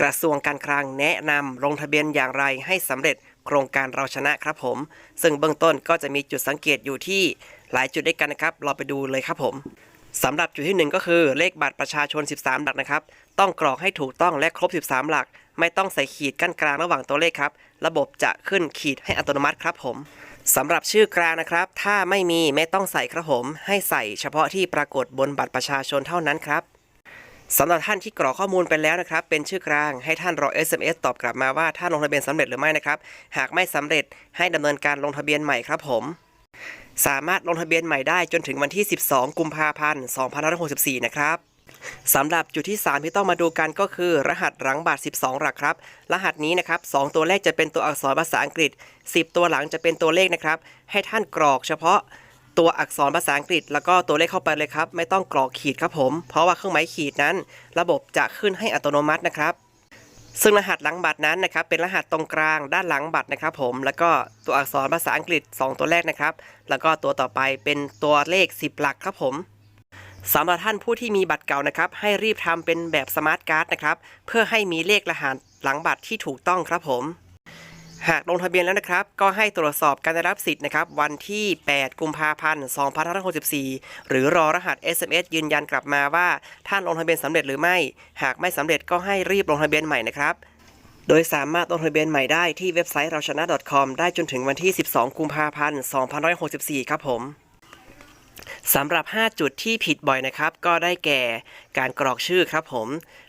กระทรวงการคลังแนะนำลงทะเบียนอย่างไรให้สำเร็จโครงการเราชนะครับผม ซึ่งเบื้องต้นก็จะมีจุดสังเกตอยู่ที่หลายจุดด้วยกันนะครับ เราไปดูเลยครับผมสำหรับจุดที่หนึ่งก็คือเลขบัตรประชาชน 13 หลักนะครับ ต้องกรอกให้ถูกต้องและครบ 13 หลัก ไม่ต้องใส่ขีดกั้นกลางระหว่างตัวเลขครับ ระบบจะขึ้นขีดให้อัตโนมัติครับผมสำหรับชื่อกลางนะครับ ถ้าไม่มีไม่ต้องใส่ครับผม ให้ใส่เฉพาะที่ปรากฏบนบัตรประชาชนเท่านั้นครับ สำหรับท่านที่กรอกข้อมูลไปแล้วนะครับ เป็นชื่อกลางให้ท่านรอ SMS ตอบกลับมาว่าท่านลงทะเบียนสำเร็จหรือไม่นะครับ หากไม่สำเร็จให้ดำเนินการลงทะเบียนใหม่ครับผม สามารถลงทะเบียนใหม่ได้จนถึงวันที่ 12 กุมภาพันธ์2564 นะครับสำหรับจุดที่ 3 ที่ต้องมาดูกันก็คือ รหัสหลังบัตร 12 หลักครับ รหัสนี้นะครับ 2 ตัวแรกจะเป็นตัวอักษรภาษาอังกฤษ 10 ตัวหลังจะเป็นตัวเลขนะครับ ให้ท่านกรอกเฉพาะ ตัวอักษรภาษาอังกฤษ แล้วก็ตัวเลขเข้าไปเลยครับ ไม่ต้องกรอกขีดครับผม เพราะว่าเครื่องหมายขีดนั้น ระบบจะขึ้นให้อัตโนมัตินะครับ ซึ่งรหัสหลังบัตรนั้นนะครับ เป็นรหัสตรงกลางด้านหลังบัตรนะครับ ผม แล้วก็ตัวอักษรภาษาอังกฤษ 2 ตัวแรกนะครับ แล้วก็ตัวต่อไปเป็นตัวเลข 10 หลักครับผมสำหรับท่านผู้ที่มีบัตรเก่านะครับ ให้รีบทำเป็นแบบสมาร์ทการ์ดนะครับ เพื่อให้มีเลขรหัสหลังบัตรที่ถูกต้องครับผม หากลงทะเบียนแล้วนะครับ ก็ให้ตรวจสอบการได้รับสิทธิ์นะครับ วันที่ 8 กุมภาพันธ์ 2564 หรือรอรหัส SMS ยืนยันกลับมาว่า ท่านลงทะเบียนสำเร็จหรือไม่ หากไม่สำเร็จก็ให้รีบลงทะเบียนใหม่นะครับ โดยสามารถลงทะเบียนใหม่ได้ที่เว็บไซต์เราชนะ .com ได้จนถึงวันที่ 12 กุมภาพันธ์ 2564 ครับผม สำหรับ 5 จุดที่ผิดบ่อยนะครับ ก็ได้แก่การกรอกชื่อครับผม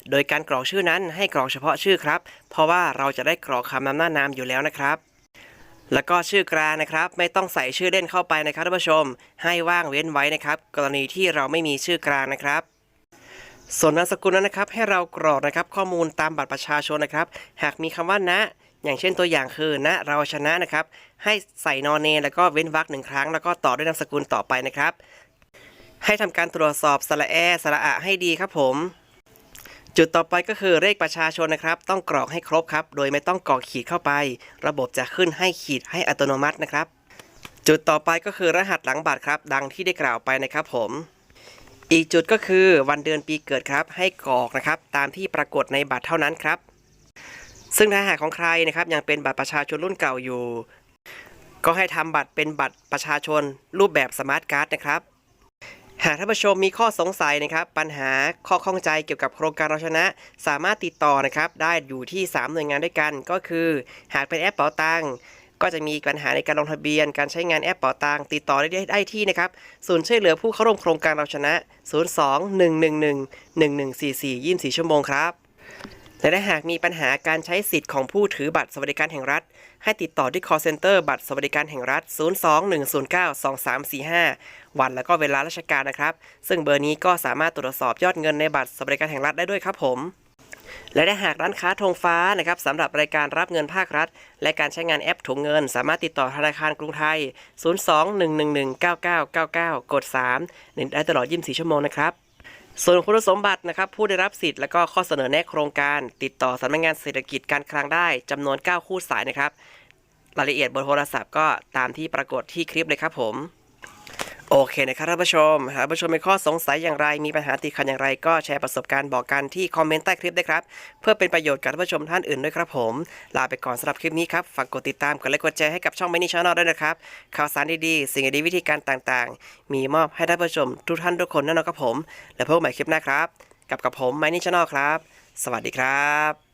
โดยการกรอกชื่อนั้นให้กรอกเฉพาะชื่อครับ เพราะว่าเราจะได้กรอกคำนำหน้านามอยู่แล้วนะครับ แล้วก็ชื่อกลางนะครับ ไม่ต้องใส่ชื่อเล่นเข้าไปนะครับท่านผู้ชม ให้ว่างเว้นไว้นะครับ กรณีที่เราไม่มีชื่อกลางนะครับส่วนนามสกุลนั้นนะครับ ให้เรากรอกนะครับข้อมูลตามบัตรประชาชนนะครับ หากมีคำว่าณ อย่างเช่นตัวอย่างคือณเราชนะนะครับ ให้ใส่นอนเนแล้วก็เว้นวรรคหนึ่งครั้ง แล้วก็ต่อด้วยนามสกุลต่อไปนะครับ ให้ทำการตรวจสอบสระแอสระอะให้ดีครับผม จุดต่อไปก็คือเลขประชาชนนะครับ ต้องกรอกให้ครบครับ โดยไม่ต้องกรอกขีดเข้าไป ระบบจะขึ้นให้ขีดให้อัตโนมัตินะครับ จุดต่อไปก็คือรหัสหลังบัตรครับ ดังที่ได้กล่าวไปนะครับผมอีกจุดก็คือวันเดือนปีเกิดครับ ให้กรอกนะครับ ตามที่ปรากฏในบัตรเท่านั้นครับ ซึ่งถ้าหากของใครนะครับยังเป็นบัตรประชาชนรุ่นเก่าอยู่ ก็ให้ทำบัตรเป็นบัตรประชาชนรูปแบบสมาร์ทการ์ดนะครับหากท่านผู้ชมมีข้อสงสัยนะครับ ปัญหาข้อข้องใจเกี่ยวกับโครงการเราชนะ สามารถติดต่อนะครับ ได้อยู่ที่ 3 หน่วยงานด้วยกัน ก็คือ หากเป็นแอปเป๋าตังก็จะมีปัญหาในการลงทะเบียน การใช้งานแอปเป๋าตังติดต่อได้ได้ที่นะครับศูนย์ช่วยเหลือผู้เข้าร่วมโครงการเราชนะ 02-111-1144 24 ชั่วโมงครับ และถ้าหากมีปัญหาการใช้สิทธิ์ของผู้ถือบัตรสวัสดิการแห่งรัฐ ให้ติดต่อที่ call center บัตรสวัสดิการแห่งรัฐ 02-109-2345 วันแล้วก็เวลาราชการนะครับ ซึ่งเบอร์นี้ก็สามารถตรวจสอบยอดเงินในบัตรสวัสดิการแห่งรัฐได้ด้วยครับผมและถ้าหากร้านค้าธงฟ้านะครับสำหรับรายการรับเงินภาครัฐ และการใช้งานแอปถุงเงิน สามารถติดต่อธนาคารกรุงไทย 02-111-9999 กด3เน้นได้ตลอด 24 ชั่วโมงนะครับ ส่วนคุณสมบัตินะครับผู้ได้รับสิทธิ์และก็ข้อเสนอแนะโครงการ ติดต่อสำนักงานเศรษฐกิจการคลังได้จำนวน 9 คู่สายนะครับ รายละเอียดบนโทรศัพท์ก็ตามที่ปรากฏที่คลิปเลยครับผม โอเคนะครับท่านผู้ชมหากท่านผู้ชมมีข้อสงสัยอย่างไร มีปัญหาติดขัดอย่างไร ก็แชร์ประสบการณ์บอกกันที่คอมเมนต์ใต้คลิปได้ครับ เพื่อเป็นประโยชน์กับท่านผู้ชมท่านอื่นด้วยครับผม ลาไปก่อนสำหรับคลิปนี้ครับ ฝากกดติดตามกดไลค์กดแชร์ให้กับช่องมินิช n น e l ด้วยนะครับ ข่าวสารดีๆ สิ่งดีๆวิธีการต่างๆ มีมอบให้ท่านผู้ชมทุกท่านทุกคนแน่นอนครับผม และพบกันใหม่คลิปหน้าครับ กับกับผมมินิช n น e l ครับ สวัสดีครับ